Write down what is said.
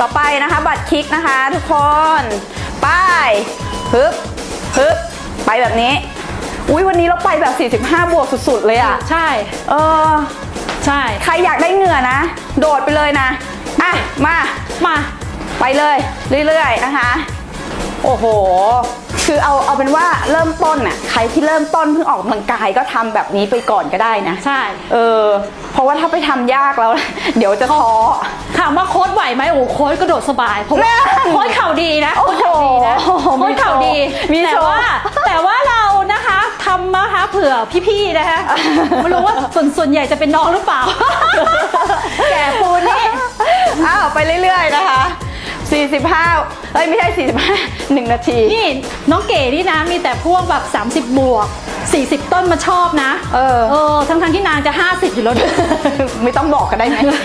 ต่อไปนะคะบัตรคลิกนะคะ ทุกคนไป้ายฮึบฮึบไปแบบนี้ อุ้ยวันนี้เราไปแบบ 45 บวกสุด ๆ เลยอะใช่ เออ ใช่ ใครอยากได้เหงื่อนะ โดดไปเลยนะ อะ มา มา ไปเลย เรื่อย ๆ นะคะ โอ้โห คือเอาเอาเป็นว่าเริ่มต้นน่ะใครที่เริ่มต้นเพิ่งออกกำลังกายก็ทำแบบนี้ไปก่อนก็ได้นะ ใช่ เออ เพราะว่าถ้าไปทำยากแล้ว เดี๋ยวจะท้อ ถามว่าโค้ดไหวไหมโอ้โหโค้ดกระโดดสบายเพราะว่าแน่โค้ดเข่าดีนะโอ้โค้โหดเข่าดีนะโอ้โหโค้ดเข่าดีมีแต่โชว์ว่า แต่ว่าเรานะคะทำนะคะเผื่อพี่ๆนะคะไม่รู้ว่าส่วนส่วนใหญ่จะเป็นน้องหรือเปล่า แก่ปูนนี่ อ้าวไปเรื่อยๆนะคะ 45 เอ้ยไม่ใช่ 45 1 นาที นี่น้องเก๋นี่นะมีแต่พวกแบบ 30 บวก 40 ต้นมาชอบนะ เออ เออ ทั้งทั้งๆที่นางจะ 50 อยู่แล้วด้วยไม่ต้องบอกก็ได้ไหมฮะ